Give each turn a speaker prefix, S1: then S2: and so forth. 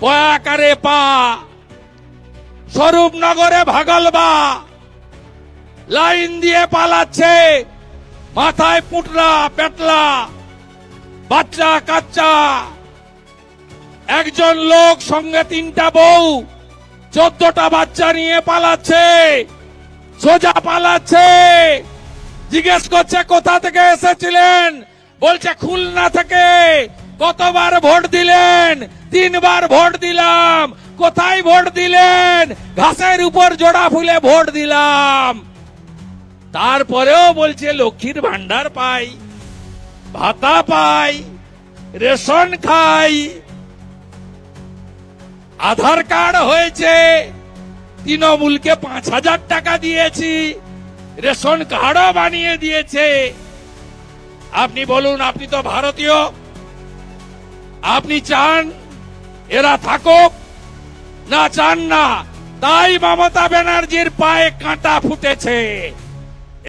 S1: পয়াকারে পা, স্বরূপনগরে ভাগলবা লাইন দিয়ে পালাচ্ছে, মাথায় পুটলা, পেটলা, বাচ্চা, কাচ্চা। একজন লোক সঙ্গে তিনটা বউ, চোদ্দটা বাচ্চা নিয়ে পালাচ্ছে, সোজা পালাচ্ছে। জিজ্ঞেস করছে, কোথা থেকে এসেছিলেন? বলছে, খুলনা থেকে। কতবার ভোট দিলেন? তিনবার ভোট দিলাম। কোথায় ভোট দিলেন? ঘাসের উপর জোড়া ফুলে ভোট দিলাম। তারপরেও বলছে, লক্ষ্মীর ভান্ডার পাই, ভাতা পাই, রেশন খাই। আধার কার্ড হয়েছে, তৃণমূলকে পাঁচ হাজার টাকা দিয়েছি, রেশন কার্ডও বানিয়ে দিয়েছে। আপনি বলুন, আপনি তো ভারতীয়। আপনি চান এরা থাকুক না চান না তাই মমতা ব্যানার্জির পায়ে কাঁটা ফুটেছে।